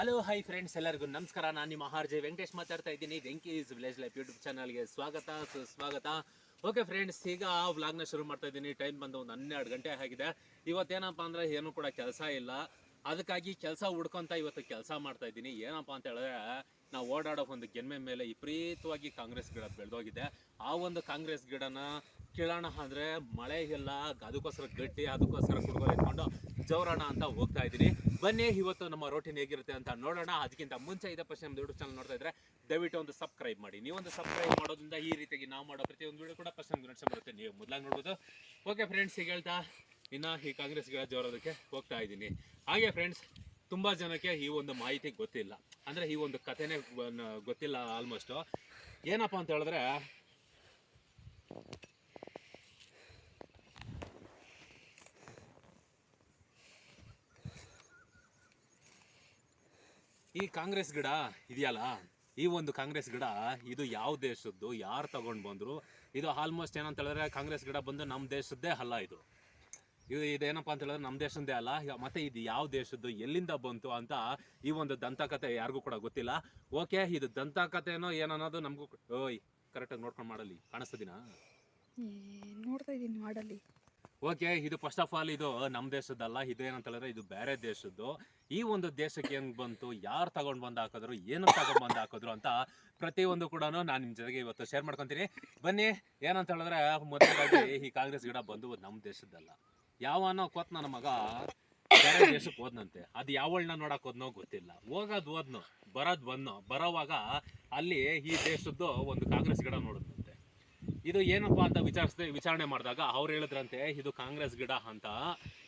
Hello hi friends ಎಲ್ಲರಿಗೂ ನಮಸ್ಕಾರ. ನಾನು ನಿಮ್ಮ ಆರ್ ಜೆ ವೆಂಕಟೇಶ್ ಮಾತಾಡ್ತಾ ಇದ್ದೀನಿ. ವೆಂಕೀಸ್ ವಿಲೇಜ್ ಲೈಫ್ ಯೂಟ್ಯೂಬ್ ಚಾನಲ್ಗೆ ಸ್ವಾಗತ, ಸುಸ್ವಾಗತ. ಓಕೆ ಫ್ರೆಂಡ್ಸ್ ಈಗ ವ್ಲಾಗ್ನ ಶುರು ಮಾಡ್ತಾ ಇದ್ದೀನಿ. ಟೈಮ್ ಬಂದು ಒಂದು ಹನ್ನೆರಡು ಗಂಟೆ ಆಗಿದೆ. ಇವತ್ತೇನಪ್ಪ ಅಂದ್ರೆ ಏನೂ ಕೂಡ ಕೆಲಸ ಇಲ್ಲ. ಅದಕ್ಕಾಗಿ ಕೆಲಸ ಹುಡ್ಕೊಂತ ಇವತ್ತು ಕೆಲಸ ಮಾಡ್ತಾ ಇದ್ದೀನಿ. ಏನಪ್ಪ ಅಂತ ಹೇಳಿದ್ರೆ, ನಾವು ಓಡಾಡೋ ಒಂದು ಗೆನ್ಮೆ ಮೇಲೆ ವಿಪರೀತವಾಗಿ ಕಾಂಗ್ರೆಸ್ ಗಿಡ ಬೆಳೆದೋಗಿದೆ. ಆ ಒಂದು ಕಾಂಗ್ರೆಸ್ ಗಿಡನ ಕೀಳೋಣ ಅಂದರೆ ಮಳೆ ಇಲ್ಲ, ಅದಕ್ಕೋಸ್ಕರ ಗಟ್ಟಿ, ಅದಕ್ಕೋಸ್ಕರ ಕುಡ್ಕೊಂಡು ಜೋರೋಣ ಅಂತ ಹೋಗ್ತಾ ಇದ್ದೀನಿ. ಬನ್ನಿ, ಇವತ್ತು ನಮ್ಮ ರೋಟೀನ್ ಹೇಗಿರುತ್ತೆ ಅಂತ ನೋಡೋಣ. ಅದಕ್ಕಿಂತ ಮುಂಚೆ ಇದೆ ಫಸ್ಟ್ ನಮ್ಮ ಯೂಟ್ಯೂಬ್ ಚಾನಲ್ ನೋಡ್ತಾ ಇದ್ರೆ ದಯವಿಟ್ಟು ಒಂದು ಸಬ್ಸ್ಕ್ರೈಬ್ ಮಾಡಿ. ನೀವೊಂದು ಸಬ್ಸ್ಕ್ರೈಬ್ ಮಾಡೋದ್ರಿಂದ ಈ ರೀತಿಯಾಗಿ ನಾವು ಮಾಡೋ ಪ್ರತಿಯೊಂದು ವಿಡಿಯೋ ಕೂಡ ಫಸ್ಟ್ ನಮ್ಗೆ ಬರುತ್ತೆ ನೀವು ಮೊದಲಾಗಿ ನೋಡ್ಬೋದು. ಓಕೆ ಫ್ರೆಂಡ್ಸ್ ಈಗ ಹೇಳ್ತಾ ಇನ್ನು ಈ ಕಾಂಗ್ರೆಸ್ ಗಿಡ ಜೋರೋದಕ್ಕೆ ಹೋಗ್ತಾ ಇದ್ದೀನಿ. ಹಾಗೆ ಫ್ರೆಂಡ್ಸ್ ತುಂಬ ಜನಕ್ಕೆ ಈ ಒಂದು ಮಾಹಿತಿ ಗೊತ್ತಿಲ್ಲ. ಅಂದರೆ ಈ ಒಂದು ಕಥೆನೇ ಗೊತ್ತಿಲ್ಲ ಆಲ್ಮೋಸ್ಟ್ ಏನಪ್ಪ ಅಂತ ಹೇಳಿದ್ರೆ ಈ ಕಾಂಗ್ರೆಸ್ ಗಿಡ ಇದೆಯಲ್ಲ? ಈ ಒಂದು ಕಾಂಗ್ರೆಸ್ ಗಿಡ, ಇದು ಯಾವ ದೇಶದ್ದು? ಯಾರು ತಗೊಂಡು ಬಂದ್ರು? ಇದು ಆಲ್ಮೋಸ್ಟ್ ಏನಂತ ಹೇಳಿದ್ರೆ ಕಾಂಗ್ರೆಸ್ ಗಿಡ ಬಂದು ನಮ್ಮ ದೇಶದ್ದೇ ಅಲ್ಲ ಇದು. ಇದು ಇದೇನಪ್ಪ ಅಂತ ಹೇಳಿದ್ರೆ ನಮ್ಮ ದೇಶದ್ದೇ ಅಲ್ಲ. ಮತ್ತೆ ಇದು ಯಾವ ದೇಶದ್ದು? ಎಲ್ಲಿಂದ ಬಂತು ಅಂತ ಈ ಒಂದು ದಂತಕಥೆ ಯಾರಿಗೂ ಕೂಡ ಗೊತ್ತಿಲ್ಲ. ಓಕೆ, ಇದು ದಂತಕಥೆನೋ ಏನನ್ನೋದು ನಮಗೂ ಓಯ್ ಕರೆಕ್ಟಾಗಿ ನೋಡ್ಕೊಂಡು ಮಾಡಲಿ. ಕಾಣಿಸ್ತದಿನ ನೋಡ್ತಾ ಇದ್ದೀನಿ ಮಾಡಲ್ಲಿ ಓಕೆ ಇದು ಫಸ್ಟ್ ಆಫ್ ಆಲ್ ಇದು ನಮ್ಮ ದೇಶದ್ದಲ್ಲ ಇದು ಏನಂತ ಹೇಳಿದ್ರೆ ಇದು ಬೇರೆ ದೇಶದ್ದು. ಈ ಒಂದು ದೇಶಕ್ಕೆ ಹೆಂಗ್ ಬಂತು, ಯಾರು ತಗೊಂಡ್ ಬಂದು ಹಾಕಿದ್ರು, ಏನು ತಗೊಂಡ್ ಬಂದು ಹಾಕಿದ್ರು ಅಂತ ಪ್ರತಿಯೊಂದು ಕೂಡ ನಾನು ನಿಮ್ಮ ಜೊತೆಗೆ ಇವತ್ತು ಶೇರ್ ಮಾಡ್ಕೊಂತೀನಿ. ಬನ್ನಿ ಏನಂತ ಹೇಳಿದ್ರೆ ಮೊದಲಾಗಿ ಈ ಕಾಂಗ್ರೆಸ್ ಗಿಡ ಬಂದು ನಮ್ಮ ದೇಶದ್ದಲ್ಲ. ಯಾವನೋ ಕೊತ್ ನನ್ನ ಮಗ ಬೇರೆ ದೇಶಕ್ಕೆ ಹೋದ್ನಂತೆ. ಅದು ಯಾವಳನ್ನ ನೋಡಕ್ ಹೋದ್ನೋ ಗೊತ್ತಿಲ್ಲ. ಹೋಗೋದ್ ಹೋದ್ನೋ, ಬರೋದ್ ಬಂದ್ನೋ, ಬರೋವಾಗ ಅಲ್ಲಿ ಈ ದೇಶದ್ದು ಒಂದು ಕಾಂಗ್ರೆಸ್ ಗಿಡ ನೋಡಿದ್ನಂತೆ ಇದು ಏನಪ್ಪಾ ಅಂತ ವಿಚಾರಿಸಿದೆ, ವಿಚಾರಣೆ ಮಾಡಿದಾಗ ಅವ್ರು ಹೇಳಿದ್ರಂತೆ, ಇದು ಕಾಂಗ್ರೆಸ್ ಗಿಡ ಅಂತ.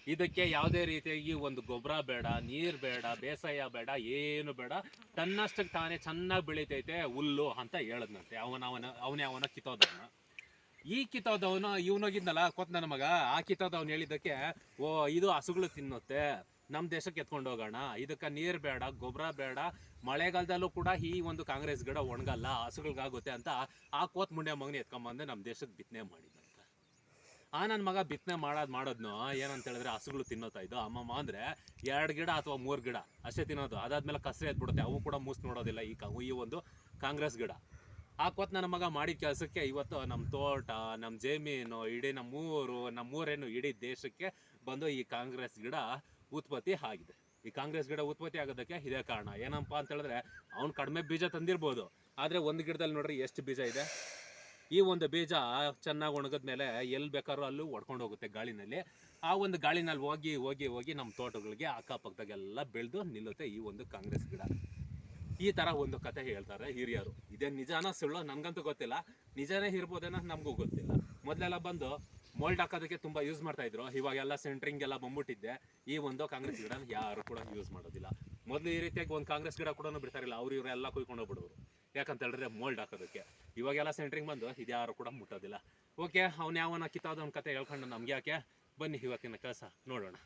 ಇದಕ್ಕೆ ಯಾವುದೇ ರೀತಿಯಾಗಿ ಒಂದು ಗೊಬ್ಬರ ಬೇಡ, ನೀರು ಬೇಡ, ಬೇಸಾಯ ಬೇಡ, ಏನು ಬೇಡ. ತನ್ನಷ್ಟಕ್ಕೆ ತಾನೇ ಚೆನ್ನಾಗಿ ಬೆಳಿತೈತೆ ಹುಲ್ಲು ಅಂತ ಹೇಳದ್ನಂತೆ. ಅವನ ಅವನ, ಅವನೇ ಅವನ ಕಿತ್ತೋದವನ. ಈ ಕಿತ್ತೋದವನು, ಇವನೋಗಿದ್ನಲ್ಲ ಕೊತ್ ನನ್ನ ಮಗ, ಆ ಕಿತ್ತೋದವ್ನು ಹೇಳಿದ್ದಕ್ಕೆ, ಓ, ಇದು ಹಸುಗಳು ತಿನ್ನುತ್ತೆ. ನಮ್ಮ ದೇಶಕ್ಕೆ ಎತ್ಕೊಂಡು ಹೋಗೋಣ. ಇದಕ್ಕೆ ನೀರು ಬೇಡ ಗೊಬ್ಬರ ಬೇಡ. ಮಳೆಗಾಲದಲ್ಲೂ ಕೂಡ ಈ ಒಂದು ಕಾಂಗ್ರೆಸ್ ಗಿಡ ಒಣಗಲ್ಲ, ಹಸುಗಳಿಗಾಗುತ್ತೆ ಅಂತ ಆ ಕೋತ್ ಮುಂಡೆ ಮಗನ ಎತ್ಕೊಂಬಂದು ನಮ್ಮ ದೇಶಕ್ಕೆ ಬಿತ್ತನೆ ಮಾಡಿದಂತ ಆ ನನ್ನ ಮಗ ಬಿತ್ತನೆ ಮಾಡೋದು ಮಾಡೋದ್ನು. ಏನಂತ ಹೇಳಿದ್ರೆ ಹಸುಗಳು ತಿನ್ನೋತಾ ಇದ್ದು ಅಮ್ಮಮ್ಮ ಅಂದ್ರೆ ಎರಡು ಗಿಡ ಅಥವಾ ಮೂರು ಗಿಡ ಅಷ್ಟೇ ತಿನ್ನೋದು. ಅದಾದ್ಮೇಲೆ ಕಸರೆ ಎದ್ಬಿಡುತ್ತೆ ಅವು ಕೂಡ ಮೂಸ್ ನೋಡೋದಿಲ್ಲ ಈ ಈ ಒಂದು ಕಾಂಗ್ರೆಸ್ ಗಿಡ. ಆ ಕೊತ್ ನನ್ನ ಮಗ ಮಾಡಿದ ಕೆಲಸಕ್ಕೆ ಇವತ್ತು ನಮ್ಮ ತೋಟ ನಮ್ಮ ಜಮೀನು, ಇಡೀ ನಮ್ಮೂರು, ನಮ್ಮೂರೇನು ಇಡೀ ದೇಶಕ್ಕೆ ಬಂದು ಈ ಕಾಂಗ್ರೆಸ್ ಗಿಡ ಉತ್ಪತ್ತಿ ಆಗಿದೆ. ಈ ಕಾಂಗ್ರೆಸ್ ಗಿಡ ಉತ್ಪತ್ತಿ ಆಗೋದಕ್ಕೆ ಇದೇ ಕಾರಣ. ಏನಪ್ಪ ಅಂತ ಹೇಳಿದ್ರೆ, ಅವ್ನು ಕಡಿಮೆ ಬೀಜ ತಂದಿರ್ಬೋದು. ಆದರೆ ಒಂದು ಗಿಡದಲ್ಲಿ ನೋಡ್ರಿ ಎಷ್ಟು ಬೀಜ ಇದೆ. ಈ ಒಂದು ಬೀಜ ಚೆನ್ನಾಗಿ ಒಣಗಿದ್ಮೇಲೆ ಎಲ್ಲಿ ಬೇಕಾದ್ರೂ ಅಲ್ಲೂ ಒಡ್ಕೊಂಡು ಹೋಗುತ್ತೆ ಗಾಳಿನಲ್ಲಿ. ಆ ಒಂದು ಗಾಳಿನಲ್ಲಿ ಹೋಗಿ ಹೋಗಿ ಹೋಗಿ ನಮ್ಮ ತೋಟಗಳಿಗೆ ಅಕ್ಕಪಕ್ಕದಾಗೆಲ್ಲ ಬೆಳೆದು ನಿಲ್ಲುತ್ತೆ ಈ ಒಂದು ಕಾಂಗ್ರೆಸ್ ಗಿಡ. ಈ ತರ ಒಂದು ಕತೆ ಹೇಳ್ತಾರೆ ಹಿರಿಯರು. ಇದೇ ನಿಜಾನ ಸುಳ್ಳು ನನಗಂತೂ ಗೊತ್ತಿಲ್ಲ. ನಿಜಾನೇ ಇರ್ಬೋದೇನೋ ನಮಗೂ ಗೊತ್ತಿಲ್ಲ. ಮೊದಲೆಲ್ಲ ಬಂದು ಮೋಲ್ಡ್ ಹಾಕೋದಕ್ಕೆ ತುಂಬಾ ಯೂಸ್ ಮಾಡ್ತಾ ಇದ್ರು. ಇವಾಗೆಲ್ಲ ಸೆಂಟ್ರಿಂಗ್ ಎಲ್ಲ ಬಂದ್ಬಿಟ್ಟಿದ್ದೆ. ಈ ಒಂದು ಕಾಂಗ್ರೆಸ್ ಗಿಡ ಯಾರು ಕೂಡ ಯೂಸ್ ಮಾಡೋದಿಲ್ಲ. ಮೊದಲು ಈ ರೀತಿಯಾಗಿ ಒಂದು ಕಾಂಗ್ರೆಸ್ ಗಿಡ ಕೂಡ ಬಿಡ್ತಾರಿಲ್ಲ ಅವ್ರು ಇವರೆಲ್ಲ ಕುಯ್ಕೊಂಡು ಹೋಗ್ಬಿಡೋರು ಯಾಕಂತ ಹೇಳಿದ್ರೆ ಮೋಲ್ಡ್ ಹಾಕೋದಕ್ಕೆ. ಇವಾಗೆಲ್ಲ ಸೆಂಟ್ರಿಂಗ್ ಬಂದು ಇದ್ಯಾರು ಕೂಡ ಮುಟ್ಟೋದಿಲ್ಲ. ಓಕೆ ಅವ್ನು ಯಾವನ ಒಂದು ಕತೆ ಹೇಳ್ಕೊಂಡು ನಮ್ಗೆ ಯಾಕೆ? ಬನ್ನಿ ಇವತ್ತಿನ ಕೆಲಸ ನೋಡೋಣ.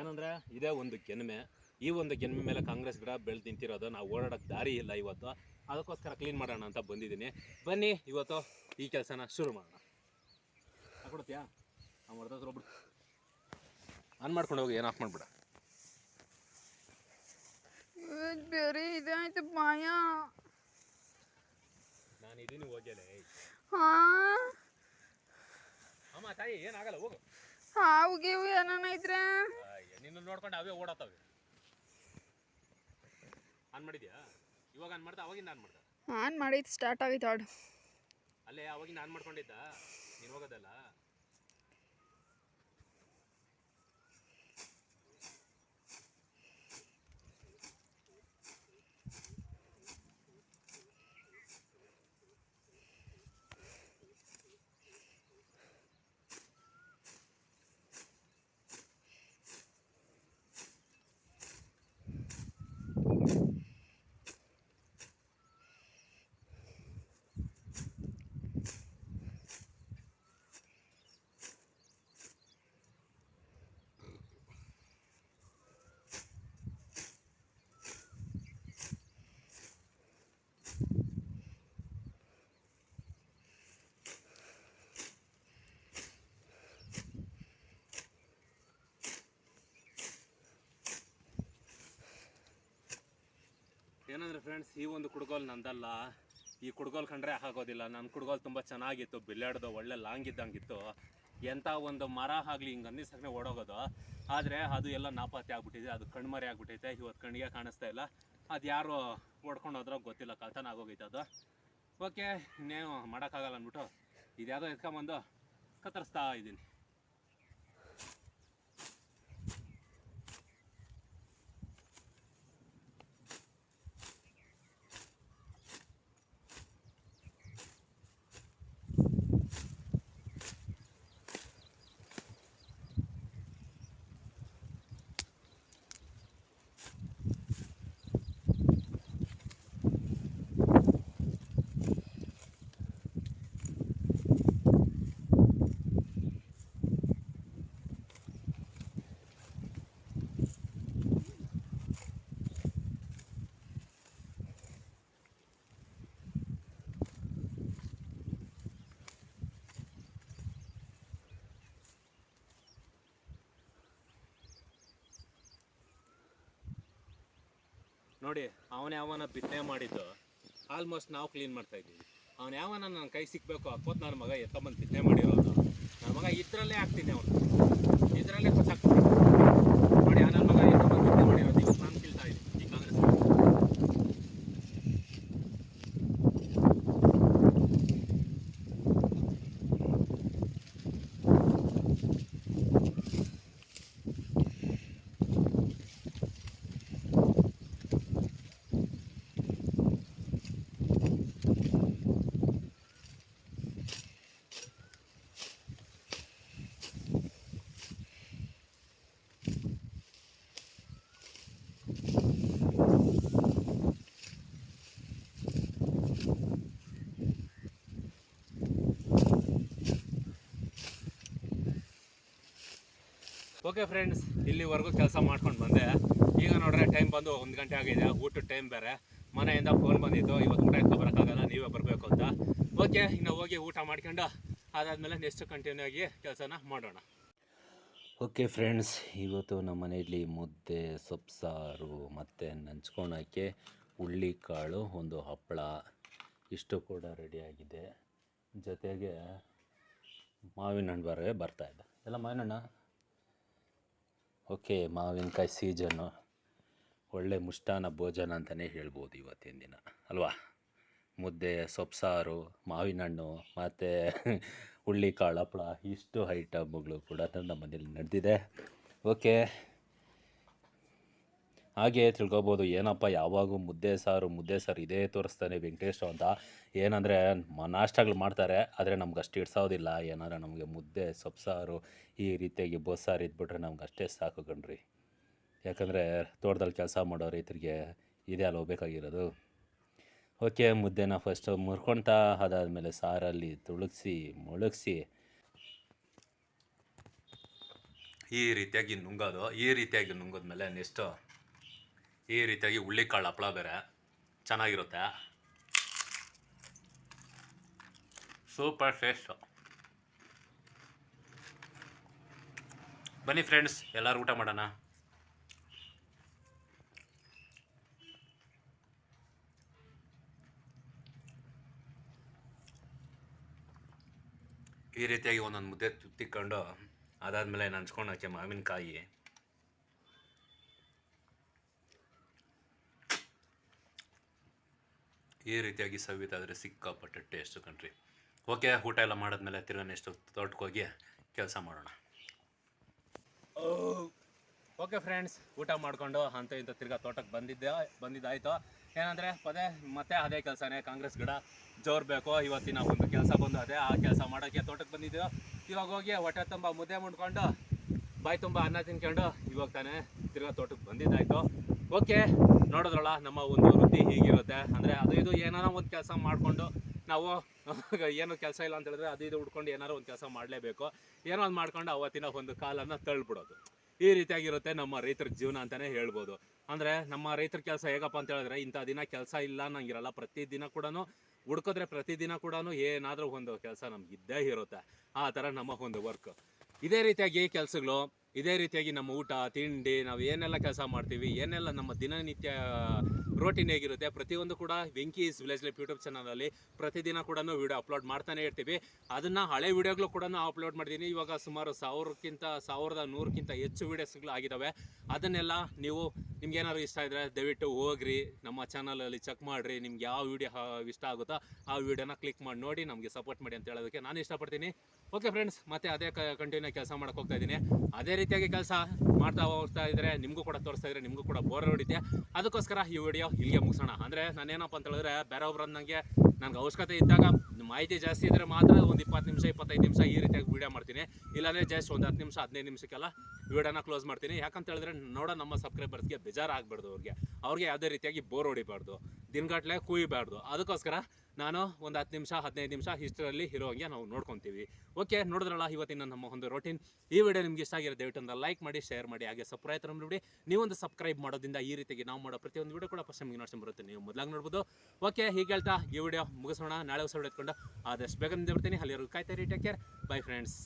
ಏನಂದ್ರೆ, ಇದೇ ಒಂದು ಗೆನ್ಮೆ ಈ ಒಂದು ಗೆನ್ಮೆ ಮೇಲೆ ಕಾಂಗ್ರೆಸ್ ಗಿಡ ಬೆಳೆದು ನಿಂತಿರೋದು ನಾವು ಓಡಾಡಕ್ಕೆ ದಾರಿ ಇಲ್ಲ ಇವತ್ತು. ಅದಕ್ಕೋಸ್ಕರ ಕ್ಲೀನ್ ಮಾಡೋಣ ಅಂತ ಬಂದಿದ್ದೀನಿ. ಬನ್ನಿ ಇವತ್ತು ಈ ಕೆಲಸನ ಶುರು ಮಾಡೋಣ. ಹಾಕೊಡ್ತೀಯಾ ನಾವು ಹೊಡೆದ್ರೆ ಒಬ್ರು ಆನ್ ಮಾಡ್ಕೊಂಡು ಹೋಗಿ ಏನು ಆಫ್ ಮಾಡ್ಬಿಡ. ಬೇರೆ ಇದಾಯ್ತು ಭಯ. ನಾನು ಇದೀನಿ ಹೋಗ್ಯಲೆ ಹಾ? ಅಮ್ಮ ತಾಯಿ ಏನಾಗಲ್ಲ ಹೋಗು. ಹಾವು ಗೀವು ಏನಾನ ಇದ್ರೆ? ನಿನ್ನ ನೋಡ್ಕೊಂಡು ಅವೇ ಓಡಾತವೆ ಆನ್ ಮಾಡಿದ್ಯಾ? ಇವಾಗ ಆನ್ ಮಾಡ್ತಾ ಅವಾಗಿಂದ ಆನ್ ಮಾಡ್ದ? ಆನ್ ಮಾಡೈತಿ ಸ್ಟಾರ್ಟ್ ಆಗಿತ್ತು ಆಡು ಅಲ್ಲೇ ಅವಾಗಿಂದ ಆನ್ ಮಾಡ್ಕೊಂಡಿದ್ದ? ನೀನು ಹೋಗೋದಲ್ಲ? ಫ್ರೆಂಡ್ಸ್, ಈ ಒಂದು ಕುಡ್ಗೋಲ್ ನಂದಲ್ಲ. ಈ ಕುಡ್ಗೋಲ್ ಕಂಡ್ರೆ ಆಗೋದಿಲ್ಲ. ನನ್ನ ಕುಡ್ಗೋಲ್ ತುಂಬ ಚೆನ್ನಾಗಿತ್ತು ಬಿಲ್ಲಾಡ್ದು ಒಳ್ಳೆ ಲಾಂಗ್ ಇದ್ದಂಗಿತ್ತು. ಎಂಥ ಒಂದು ಮರ ಆಗಲಿ ಹಿಂಗೆ ಅನ್ನಿಸಕ್ಕೆ ಓಡೋಗೋದು. ಆದರೆ ಅದು ಎಲ್ಲ ನಾಪತ್ತೆ ಆಗ್ಬಿಟ್ಟಿದೆ, ಅದು ಕಣ್ಮರೆ ಆಗ್ಬಿಟ್ಟೈತೆ ಇವತ್ತು ಕಣ್ಣಿಗೆ ಕಾಣಿಸ್ತಾ ಇಲ್ಲ. ಅದು ಯಾರು ಓಡ್ಕೊಂಡು ಹೋದ್ರೋ ಗೊತ್ತಿಲ್ಲ, ಕಳ್ತನ ಆಗೋಗೈತೆ ಅದು. ಓಕೆ, ಇನ್ನೇನು ಮಾಡೋಕ್ಕಾಗಲ್ಲ ಅಂದ್ಬಿಟ್ಟು ಇದ್ಯಾವುದೋ ಎತ್ಕೊಂಬಂದು ಕತ್ತರಿಸ್ತಾ ಇದ್ದೀನಿ. ನೋಡಿ, ಅವನ ಯಾವನ ಬಿತ್ತನೆ ಮಾಡಿದ್ದು ಆಲ್ಮೋಸ್ಟ್ ನಾವು ಕ್ಲೀನ್ ಮಾಡ್ತಾ ಇದ್ದೀವಿ. ಅವನ ಯಾವನ ನನ್ನ ಕೈ ಸಿಕ್ಬೇಕು ಅಕ್ಕೋತ್ ನನ್ನ ಮಗ ಎತ್ತಂಬಂದು ಬಿತ್ತನೆ ಮಾಡಿರೋದು. ನನ್ನ ಮಗ ಇದ್ರಲ್ಲೇ ಹಾಕ್ತೀನಿ ಅವನು. ಇದರಲ್ಲೇ ಹೊಸಾಕ್ತೀನಿ ನೋಡಿ ನನ್ನ ಮಗ ಎತ್ತಂಬಂದು ಬಿತ್ತನೆ ಮಾಡಿರೋದು. ಇವತ್ತು ನಾನು ಕೀಳ್ತಾ ಇದ್ದೀನಿ ಈ ಕಾಂಗ್ರೆಸ್ ಓಕೆ ಫ್ರೆಂಡ್ಸ್ ಇಲ್ಲಿವರೆಗೂ ಕೆಲಸ ಮಾಡ್ಕೊಂಡು ಬಂದೆ. ಈಗ ನೋಡ್ರೆ ಟೈಮ್ ಬಂದು ಒಂದು ಗಂಟೆ ಆಗಿದೆ. ಊಟದ ಟೈಮ್ ಬೇರೆ. ಮನೆಯಿಂದ ಫೋನ್ ಬಂದಿತ್ತು ಇವತ್ತು ಊಟ ಎತ್ಕೊ ಬರೋಕ್ಕಾಗಲ್ಲ. ನೀವೇ ಬರಬೇಕು ಅಂತ. ಓಕೆ ಇನ್ನು ಹೋಗಿ ಊಟ ಮಾಡ್ಕೊಂಡು ಅದಾದಮೇಲೆ ನೆಕ್ಸ್ಟ್ ಕಂಟಿನ್ಯೂ ಆಗಿ ಕೆಲಸನ ಮಾಡೋಣ. ಓಕೆ ಫ್ರೆಂಡ್ಸ್ ಇವತ್ತು ನಮ್ಮ ಮನೆಯಲ್ಲಿ ಮುದ್ದೆ ಸೊಪ್ಪು ಸಾರು ಮತ್ತು ನಂಚ್ಕೊಳಕ್ಕೆ ಹುಳ್ಳಿಕಾಳು ಒಂದು ಹಪ್ಪಳ. ಇಷ್ಟು ಕೂಡ ರೆಡಿಯಾಗಿದೆ ಜೊತೆಗೆ ಮಾವಿನ ಹಣ್ಣು ಬರೇ ಬರ್ತಾ ಇದೆ. ಎಲ್ಲ ಮಾವಿನ ಓಕೆ, ಮಾವಿನಕಾಯಿ ಸೀಜನ್ನು ಒಳ್ಳೆ ಮುಷ್ಟಾನ ಭೋಜನ ಅಂತಲೇ ಹೇಳ್ಬೋದು ಇವತ್ತಿನ ದಿನ, ಅಲ್ವಾ? ಮುದ್ದೆ, ಸೊಪ್ಸಾರು ಮಾವಿನ ಹಣ್ಣು ಮತ್ತು ಹುಳ್ಳಿಕಾಳು ಹಪ್ಪಳ ಇಷ್ಟು ಐಟಮ್ಗಳು ಕೂಡ ನಮ್ಮ ಮನೇಲಿ ನಡೆದಿದೆ. ಓಕೆ ಹಾಗೆ ತಿಳ್ಕೊಬೋದು. ಏನಪ್ಪ, ಯಾವಾಗೂ ಮುದ್ದೆ ಸಾರು ಮುದ್ದೆ ಸಾರು ಇದೇ ತೋರಿಸ್ತಾನೆ ವೆಂಕಟೇಶ್ ಅಂತ. ಏನಂದರೆ ನಾಷ್ಟಗಳು ಮಾಡ್ತಾರೆ, ಆದರೆ ನಮ್ಗೆ ಅಷ್ಟು ಇಡ್ಸೋದಿಲ್ಲ ಏನಾದ್ರೆ ನಮಗೆ ಮುದ್ದೆ, ಸೊಪ್ಪು ಈ ರೀತಿಯಾಗಿ ಬಸ್ಸಾರು ಇದ್ಬಿಟ್ರೆ ನಮ್ಗೆ ಅಷ್ಟೇ ಸಾಕು ಕಣ್ರಿ. ಯಾಕಂದರೆ, ತೋಟದಲ್ಲಿ ಕೆಲಸ ಮಾಡೋ ರೈತರಿಗೆ ಇದೇ ಅಲ್ಲ ಹೋಗ್ಬೇಕಾಗಿರೋದು ಓಕೆ, ಮುದ್ದೆನ ಫಸ್ಟು ಮುರ್ಕೊಳ್ತಾ ಅದಾದಮೇಲೆ ಸಾರಲ್ಲಿ ತುಳುಕ್ಸಿ ಮುಳುಗಿಸಿ. ಈ ರೀತಿಯಾಗಿ ನುಂಗೋದು, ಈ ರೀತಿಯಾಗಿ ನುಂಗೋದ್ಮೇಲೆ ನೆಕ್ಸ್ಟು ಈ ರೀತಿಯಾಗಿ ಹುಳ್ಳಿಕಾಳು ಹಪ್ಪಳ ಬೇರೆ. ಚೆನ್ನಾಗಿರುತ್ತೆ. ಸೂಪರ್ ಟೇಸ್ಟು ಬನ್ನಿ ಫ್ರೆಂಡ್ಸ್ ಎಲ್ಲರೂ ಊಟ ಮಾಡೋಣ. ಈ ರೀತಿಯಾಗಿ ಒಂದೊಂದು ಮುದ್ದೆ ತುತ್ತಿಕೊಂಡು ಅದಾದಮೇಲೆ ನಂಚ್ಕೊಳಕ್ಕೆ ಮಾವಿನಕಾಯಿ. ಈ ರೀತಿಯಾಗಿ ಸವಿತಾದರೆ ಸಿಕ್ಕಾಪಟ್ಟೆ ಟೇಸ್ಟ್ ಕಣ್ರಿ. ಓಕೆ ಊಟ ಎಲ್ಲ ಮಾಡಿದ್ಮೇಲೆ ತಿರ್ಗಾ ನೆಕ್ಸ್ಟ್ ತೋಟಕ್ಕೋಗಿ ಕೆಲಸ ಮಾಡೋಣ. ಓಕೆ ಫ್ರೆಂಡ್ಸ್ ಊಟ ಮಾಡಿಕೊಂಡು ಅಂತ ಇಂಥ ತಿರ್ಗಾ ತೋಟಕ್ಕೆ ಬಂದಿದ್ದೆ, ಬಂದಿದ್ದಾಯಿತು. ಏನಂದರೆ ಪದೇ ಮತ್ತೆ ಅದೇ ಕೆಲಸನೇ, ಕಾಂಗ್ರೆಸ್ ಗಿಡ ಜೋರು ಬೇಕು. ಇವತ್ತಿನ ಒಂದು ಕೆಲಸ ಬಂದು ಅದೇ ಆ ಕೆಲಸ ಮಾಡೋಕ್ಕೆ ತೋಟಕ್ಕೆ ಬಂದಿದ್ದೆವು ಇವಾಗ ಹೋಗಿ ಹೊಟ್ಟೆ ತುಂಬ ಮುದ್ದೆ ಮುಂಡ್ಕೊಂಡು ಬಾಯಿ ತುಂಬ ಅನ್ನ ತಿನ್ಕೊಂಡು ಇವಾಗ ತಾನೇ ತಿರ್ಗಾ ತೋಟಕ್ಕೆ ಬಂದಿದ್ದಾಯ್ತು. ಓಕೆ, ನೋಡಿದ್ರಲ್ಲ ನಮ್ಮ ಒಂದು ವೃತ್ತಿ ಹೀಗಿರುತ್ತೆ. ಅಂದರೆ ಅದು ಇದು ಏನಾರ ಒಂದು ಕೆಲಸ ಮಾಡಿಕೊಂಡು ನಾವು ಏನು ಕೆಲಸ ಇಲ್ಲ ಅಂತ ಹೇಳಿದ್ರೆ ಅದು ಇದು ಹುಡ್ಕೊಂಡು ಏನಾರು ಒಂದು ಕೆಲಸ ಮಾಡಲೇಬೇಕು. ಏನೋ ಒಂದು ಮಾಡ್ಕೊಂಡು ಅವತ್ತಿನ ಒಂದು ಕಾಲನ್ನು ತಳ್ಳಿಬಿಡೋದು ಈ ರೀತಿಯಾಗಿರುತ್ತೆ ನಮ್ಮ ರೈತರ ಜೀವನ ಅಂತಲೇ ಹೇಳ್ಬೋದು. ಅಂದರೆ ನಮ್ಮ ರೈತರ ಕೆಲಸ ಹೇಗಪ್ಪ ಅಂತ ಹೇಳಿದ್ರೆ ಇಂಥ ದಿನ ಕೆಲಸ ಇಲ್ಲ ಅನ್ನಂಗಿರಲ್ಲ. ಪ್ರತಿ ದಿನ ಕೂಡ ಹುಡ್ಕಿದ್ರೆ ಪ್ರತಿದಿನ ಕೂಡ ಏನಾದರೂ ಒಂದು ಕೆಲಸ ನಮ್ಗೆ ಇದ್ದೇ ಇರುತ್ತೆ. ಆ ಥರ ನಮ್ಮ ಒಂದು ವರ್ಕ್. ಇದೇ ರೀತಿಯಾಗಿ ಕೆಲಸಗಳು ಇದೇ ರೀತಿಯಾಗಿ ನಮ್ಮ ಊಟ ತಿಂಡಿ ನಾವು ಏನೆಲ್ಲ ಕೆಲಸ ಮಾಡ್ತೀವಿ ಏನೆಲ್ಲ ನಮ್ಮ ದಿನನಿತ್ಯ ರೋಟೀನ್ ಹೇಗಿರುತ್ತೆ, ಪ್ರತಿಯೊಂದು ಕೂಡ ವೆಂಕೀಸ್ ವಿಲೇಜ್ ಲೈಫ್ ಯೂಟ್ಯೂಬ್ ಚಾನಲಲ್ಲಿ ಪ್ರತಿದಿನ ಕೂಡ ವಿಡಿಯೋ ಅಪ್ಲೋಡ್ ಮಾಡ್ತಾನೆ ಇರ್ತೀವಿ. ಅದನ್ನ ಹಳೆ ವಿಡಿಯೋಗಳು ಕೂಡ ಅಪ್ಲೋಡ್ ಮಾಡಿದ್ದೀನಿ ಇವಾಗ ಸುಮಾರು ಸಾವಿರಕ್ಕಿಂತ, ಸಾವಿರದ ನೂರಕ್ಕಿಂತ ಹೆಚ್ಚು ವಿಡಿಯೋಸ್ಗಳು ಆಗಿದ್ದಾವೆ ಅದನ್ನೆಲ್ಲ ನೀವು ನಿಮ್ಗೆ ಏನಾದ್ರು ಇಷ್ಟ ಇದ್ದರೆ ದಯವಿಟ್ಟು ಹೋಗ್ರಿ, ನಮ್ಮ ಚಾನಲಲ್ಲಿ ಚೆಕ್ ಮಾಡಿರಿ. ನಿಮ್ಗೆ ಯಾವ ವಿಡಿಯೋ ಇಷ್ಟ ಆಗುತ್ತೋ ಆ ವಿಡಿಯೋನ ಕ್ಲಿಕ್ ಮಾಡಿ, ನೋಡಿ ನಮಗೆ ಸಪೋರ್ಟ್ ಮಾಡಿ ಅಂತ ಹೇಳೋದಕ್ಕೆ ನಾನು ಇಷ್ಟಪಡ್ತೀನಿ. ಓಕೆ ಫ್ರೆಂಡ್ಸ್ ಮತ್ತೆ ಅದೇ ಕಂಟಿನ್ಯೂ ಕೆಲಸ ಮಾಡಕ್ಕೆ ಹೋಗ್ತಾ ಇದ್ದೀನಿ. ಅದೇ ರೀತಿಯಾಗಿ ಕೆಲಸ ಮಾಡ್ತಾ ಹೋಗ್ತಾ ಇದ್ರೆ ನಿಮಗೂ ಕೂಡ ತೋರಿಸ್ತಾ ಇದ್ರೆ ನಿಮಗೂ ಕೂಡ ಬೋರ್ ಹೊಡಿತೆ ಅದಕ್ಕೋಸ್ಕರ ಈ ವಿಡಿಯೋ ಇಲ್ಲಿಗೆ ಮುಗಿಸೋಣ. ಅಂದರೆ ನಾನೇನಪ್ಪ ಅಂತ ಹೇಳಿದ್ರೆ ಬೇರೆಯೊಬ್ರು ಅಂದಂಗೆ ನನಗೆ ಅವಶ್ಯಕತೆ ಇದ್ದಾಗ ಮಾಹಿತಿ ಜಾಸ್ತಿ ಇದ್ದರೆ ಮಾತ್ರ ಒಂದು ಇಪ್ಪತ್ತು ನಿಮಿಷ, ಇಪ್ಪತ್ತೈದು ನಿಮಿಷ ಈ ರೀತಿಯಾಗಿ ವಿಡಿಯೋ ಮಾಡ್ತೀನಿ. ಇಲ್ಲಾಂದರೆ ಜಸ್ಟ್ ಒಂದು ಹತ್ತು ನಿಮಿಷ, ಹದಿನೈದು ನಿಮಿಷಕ್ಕೆಲ್ಲ ವಿಡಿಯೋನ ಕ್ಲೋಸ್ ಮಾಡ್ತೀನಿ. ಯಾಕಂತ ಹೇಳಿದ್ರೆ, ನೋಡೋ ನಮ್ಮ ಸಬ್ಸ್ಕ್ರೈಬರ್ಸ್ಗೆ ಬೇಜಾರಾಗಬಾರ್ದು ಅವ್ರಿಗೆ. ಅವ್ರಿಗೆ ಯಾವುದೇ ರೀತಿಯಾಗಿ ಬೋರ್ ಹೊಡಿಬಾರ್ದು. ದಿನಗಟ್ಲೆ ಕುಯ್ಯಬಾರ್ದು ಅದಕ್ಕೋಸ್ಕರ ನಾನು ಒಂದು ಹತ್ತು ನಿಮಿಷ, ಹದಿನೈದು ನಿಮಿಷ ಹಿಸ್ಟ್ರಲ್ಲಿ ಇರೋ ಹಂಗೆ ನಾವು ನೋಡ್ಕೊತೀವಿ. ಓಕೆ ನೋಡಿದ್ರಲ್ಲ, ಇವತ್ತಿನ ನಮ್ಮ ಒಂದು ರೊಟೀನ್ ಈ ವಿಡಿಯೋ ನಿಮ್ಗೆ ಇಷ್ಟ ಆಗಿರೋ ದಯವಿಟ್ಟು ಒಂದು ಲೈಕ್ ಮಾಡಿ ಶೇರ್ ಮಾಡಿ, ಹಾಗೆ ಸಬ್ಸ್ಕ್ರೈಬ್ ನೋಡಿ ನೀವೊಂದು ಸಬ್ಸ್ಕ್ರೈಬ್ ಮಾಡೋದ್ರಿಂದ ಈ ರೀತಿಗೆ ನಾವು ಮಾಡೋ ಪ್ರತಿಯೊಂದು ವಿಡಿಯೋ ಕೂಡ ಫಸ್ಟ್ ನಿಮಗೆ ನೋಡ್ಕೊಂಡು ಬರುತ್ತೆ. ನೀವು ಮೊದಲಾಗಿ ನೋಡ್ಬೋದು. ಓಕೆ ಹೀಗೆ ಹೇಳ್ತಾ ಈ ವಿಡಿಯೋ ಮುಗಿಸೋಣ. ನಾಳೆ ಹೊಸ ವಿಡಿಯೋ ಎತ್ಕೊಂಡು ಆದಷ್ಟು ಬೇಗ ನಿಂತು ಬಿಡ್ತೀನಿ ಅಲ್ಲಿವರೆಗೂ ಕಾಯ್ತಾರೆ ಟೇಕ್ ಕೇರ್ ಬೈ ಫ್ರೆಂಡ್ಸ್